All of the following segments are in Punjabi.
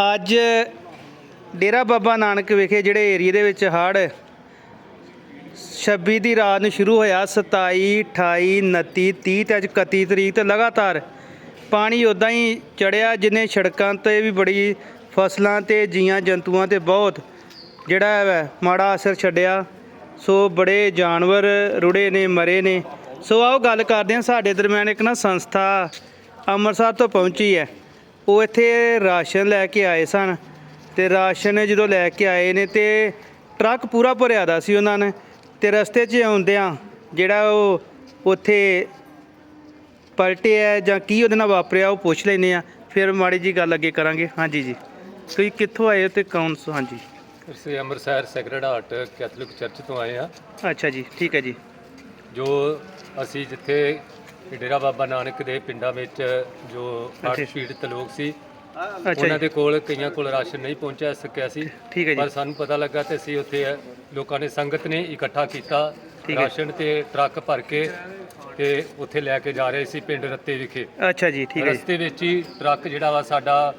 ਅੱਜ ਡੇਰਾ ਬਾਬਾ ਨਾਨਕ ਵਿਖੇ ਜਿਹੜੇ ਏਰੀਏ ਦੇ ਵਿੱਚ ਹੜ੍ਹ 26 ਦੀ ਰਾਤ ਨੂੰ ਸ਼ੁਰੂ ਹੋਇਆ 27 28 29 30 ਤੇ ਅੱਜ 31 ਤਰੀਕ ਤੇ ਲਗਾਤਾਰ ਪਾਣੀ ਉਦਾਂ ਹੀ ਚੜਿਆ ਜਿਨੇ ਸੜਕਾਂ ਤੇ ਵੀ ਬੜੀ ਫਸਲਾਂ ਤੇ ਜੀਆਂ ਜੰਤੂਆਂ ਤੇ ਬਹੁਤ ਜਿਹੜਾ ਹੈ ਮਾੜਾ ਅਸਰ ਛੱਡਿਆ। ਸੋ ਬੜੇ ਜਾਨਵਰ ਰੁੜੇ ਨੇ, ਮਰੇ ਨੇ। ਸੋ ਆਓ ਗੱਲ ਕਰਦੇ ਹਾਂ, ਸਾਡੇ ਦਰਮਿਆਨ ਇੱਕ ਨਾ ਸੰਸਥਾ ਅੰਮ੍ਰਿਤਸਰ ਤੋਂ ਪਹੁੰਚੀ ਹੈ। ਉਹ ਇੱਥੇ ਰਾਸ਼ਨ ਲੈ ਕੇ ਆਏ ਸਨ ਤੇ ਰਾਸ਼ਨ ਜਦੋਂ ਲੈ ਕੇ ਆਏ ਨੇ ਤੇ ਟਰੱਕ ਪੂਰਾ ਭਰਿਆ ਦਾ ਸੀ ਉਹਨਾਂ ਨੇ ਤੇ ਰਸਤੇ 'ਚ ਆਉਂਦਿਆਂ ਜਿਹੜਾ ਉਹ ਉੱਥੇ ਪਲਟੇ ਹੈ ਜਾਂ ਕੀ ਉਹਦੇ ਨਾਲ ਵਾਪਰਿਆ ਉਹ ਪੁੱਛ ਲੈਨੇ ਆ। ਫਿਰ ਮਾੜੀ ਜੀ ਗੱਲ ਅੱਗੇ ਕਰਾਂਗੇ। ਹਾਂਜੀ ਜੀ। ਤੁਸੀਂ ਕਿੱਥੋਂ ਆਏ ਹੋ ਤੇ ਕੌਣ ਸੋ? ਹਾਂਜੀ। ਅਸੀਂ Amritsar sacred heart catholic church ਤੋਂ ਆਏ ਹਾਂ। ਅੱਛਾ ਜੀ। ਠੀਕ ਹੈ ਜੀ। ਜੋ ਅਸੀਂ ਜਿੱਥੇ ਡੇਰਾ ਬਾਬਾ ਨਾਨਕ ਦੇ ਪਿੰਡਾਂ ਵਿੱਚ ਜੋ ਹੜ੍ਹ। ਪੀੜਤ ਲੋਕ ਸੀ ਉਹਨਾਂ ਦੇ ਕੋਲ ਕਈਆਂ ਕੋਲ ਰਾਸ਼ਨ ਨਹੀਂ ਪਹੁੰਚਿਆ ਸਕਿਆ ਸੀ। ਪਰ ਸਾਨੂੰ ਪਤਾ ਲੱਗਾ ਤੇ ਅਸੀਂ ਉੱਥੇ ਲੋਕਾਂ ਨੇ ਸੰਗਤ ਨੇ ਇਕੱਠਾ ਕੀਤਾ। ਰਾਸ਼ਨ ਤੇ ਟਰੱਕ ਭਰ ਕੇ ਤੇ ਉੱਥੇ ਲੈ ਕੇ ਜਾ ਰਹੇ ਸੀ ਪਿੰਡ ਰੱਤੇ ਵਿਖੇ। ਅੱਛਾ ਜੀ ਠੀਕ ਹੈ ਰਸਤੇ ਵਿੱਚ ਹੀ ਟਰੱਕ ਜਿਹੜਾ ਵਾ ਸਾਡਾ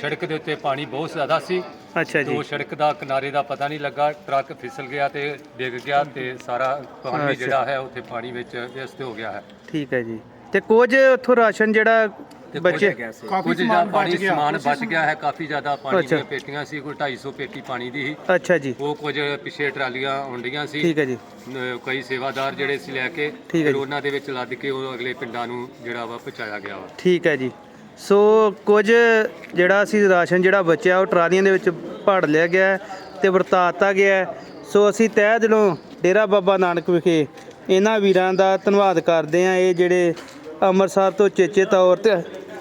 ਸੜਕ ਦੇ ਉੱਤੇ ਪਾਣੀ ਬਹੁਤ ਜ਼ਿਆਦਾ ਸੀ। ਅੱਛਾ ਜੀ। ਤੋਂ ਸੜਕ ਦਾ ਕਿਨਾਰੇ ਦਾ ਪਤਾ ਨਹੀਂ ਲੱਗਾ ਟਰੱਕ ਫਿਸਲ ਗਿਆ ਤੇ ਡਿੱਗ ਗਿਆ ਤੇ ਸਾਰਾ ਪਾਣੀ। ਜਿਹੜਾ ਹੈ ਉੱਥੇ ਪਾਣੀ ਵਿੱਚ ਵਿਅਸਤ ਹੋ ਗਿਆ ਹੈ। ਠੀਕ ਹੈ ਜੀ। ਤੇ ਕੁਝ ਉੱਥੋਂ ਰਾਸ਼ਨ ਜਿਹੜਾ ਬੱਚੇ ਕੁਝ- ਜਿਹੜਾ ਪਾਣੀ ਸਮਾਨ ਬਚ ਗਿਆ ਹੈ ਕਾਫੀ ਜ਼ਿਆਦਾ ਪਾਣੀ। ਦੀਆਂ ਪੇਟੀਆਂ ਸੀ ਕੋਈ 250 ਪੇਟੀ ਪਾਣੀ ਦੀ ਸੀ। ਅੱਛਾ ਜੀ। ਉਹ ਕੁਝ ਪਿੱਛੇ ਟਰਾਲੀਆਂ ਆਉਂਦੀਆਂ ਸੀ। ਠੀਕ ਹੈ ਜੀ। ਕਈ ਸੇਵਾਦਾਰ ਜਿਹੜੇ ਸੀ ਲੈ ਕੇ ਫਿਰ। ਉਹਨਾਂ ਦੇ ਵਿੱਚ ਲੱਦ ਕੇ ਉਹ ਅਗਲੇ ਪਿੰਡਾਂ ਨੂੰ ਜਿਹੜਾ ਵਾ ਪਹੁੰਚਾਇਆ ਗਿਆ ਵਾ। ਠੀਕ ਹੈ ਜੀ। ਸੋ ਕੁਝ ਜਿਹੜਾ ਅਸੀਂ ਰਾਸ਼ਨ ਜਿਹੜਾ ਬਚਿਆ ਉਹ ਟਰਾਲੀਆਂ ਦੇ ਵਿੱਚ ਭੜ ਲਿਆ ਗਿਆ ਹੈ ਤੇ ਵਰਤਾਤਾ ਗਿਆ ਸੋ ਅਸੀਂ ਤਹਿ ਦਿਲੋਂ ਡੇਰਾ ਬਾਬਾ ਨਾਨਕ ਵਿਖੇ ਇਹਨਾਂ ਵੀਰਾਂ ਦਾ ਧੰਨਵਾਦ ਕਰਦੇ ਹਾਂ। ਇਹ ਜਿਹੜੇ ਅੰਮ੍ਰਿਤਸਰ ਤੋਂ ਚੇਚੇ ਤੌਰ ਤੇ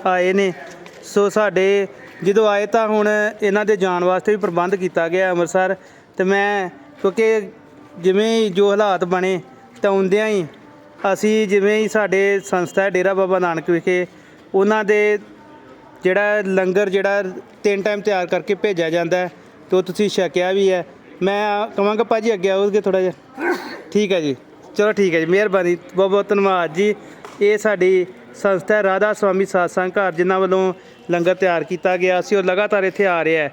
ਆਏ ਨੇ। ਸੋ ਸਾਡੇ ਜਦੋਂ ਆਏ ਤਾਂ ਹੁਣ ਇਹਨਾਂ ਦੇ ਜਾਣ ਵਾਸਤੇ ਵੀ ਪ੍ਰਬੰਧ ਕੀਤਾ ਗਿਆ ਅੰਮ੍ਰਿਤਸਰ ਤੇ ਮੈਂ ਕਿਉਂਕਿ ਜਿਵੇਂ ਹੀ ਜੋ ਹਾਲਾਤ ਬਣੇ ਤਾਂ ਹੁੰਦਿਆਂ ਹੀ ਅਸੀਂ ਜਿਵੇਂ ਹੀ ਸਾਡੇ ਸੰਸਥਾ ਡੇਰਾ ਬਾਬਾ ਨਾਨਕ ਵਿਖੇ ਉਹਨਾਂ ਦੇ ਜਿਹੜਾ ਲੰਗਰ ਜਿਹੜਾ ਤਿੰਨ ਟਾਈਮ ਤਿਆਰ ਕਰਕੇ ਭੇਜਿਆ ਜਾਂਦਾ ਹੈ ਤੇ ਉਹ ਤੁਸੀਂ ਛਕਿਆ ਵੀ ਹੈ। ਮੈਂ ਕਹਾਂਗਾ ਭਾਜੀ ਅੱਗੇ ਆਓਗੇ ਥੋੜਾ ਜਿਹਾ। ਠੀਕ ਹੈ ਜੀ। ਚਲੋ ਠੀਕ ਹੈ ਜੀ। ਮਿਹਰਬਾਨੀ। ਬਹੁਤ ਬਹੁਤ ਧੰਨਵਾਦ ਜੀ। ਇਹ ਸਾਡੀ ਸੰਸਥਾ ਰਾਧਾ ਸਵਾਮੀ ਸਾਸੰਗ ਘਰ, ਜਿਨ੍ਹਾਂ ਵੱਲੋਂ ਲੰਗਰ ਤਿਆਰ ਕੀਤਾ ਗਿਆ। ਸੀ ਉਹ ਲਗਾਤਾਰ ਇੱਥੇ ਆ ਰਿਹਾ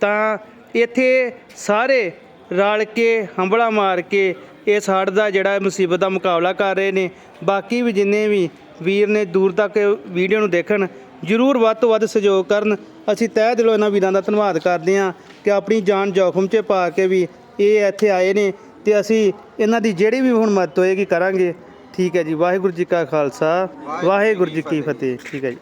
ਤਾਂ ਇੱਥੇ ਸਾਰੇ ਰਲ ਕੇ ਹੰਬੜਾ ਮਾਰ ਕੇ ਇਸ ਹੜ੍ਹ ਦਾ ਜਿਹੜਾ ਮੁਸੀਬਤ ਦਾ ਮੁਕਾਬਲਾ ਕਰ ਰਹੇ ਨੇ। ਬਾਕੀ ਵੀ ਜਿੰਨੇ ਵੀ ਵੀਰ ਨੇ ਦੂਰ ਤੱਕ ਵੀਡੀਓ ਨੂੰ ਦੇਖਣ, ਜ਼ਰੂਰ ਵੱਧ ਤੋਂ ਵੱਧ ਸਹਿਯੋਗ ਕਰਨ। ਅਸੀਂ ਤਹਿ ਦਿਲੋਂ ਇਹਨਾਂ ਵੀਰਾਂ ਦਾ ਧੰਨਵਾਦ ਕਰਦੇ ਹਾਂ ਕਿ ਆਪਣੀ ਜਾਨ ਜੋਖਮ 'ਚ ਪਾ ਕੇ ਵੀ ਇਹ ਇੱਥੇ ਆਏ ਨੇ ਤੇ ਅਸੀਂ ਇਹਨਾਂ ਦੀ ਜਿਹੜੀ ਵੀ ਹੁਣ ਮਦਦ ਹੋਏਗੀ ਕਰਾਂਗੇ। ਠੀਕ ਹੈ ਜੀ, ਵਾਹਿਗੁਰੂ ਜੀ ਕਾ ਖਾਲਸਾ, ਵਾਹਿਗੁਰੂ ਜੀ ਕੀ ਫਤਿਹ। ਠੀਕ ਹੈ ਜੀ।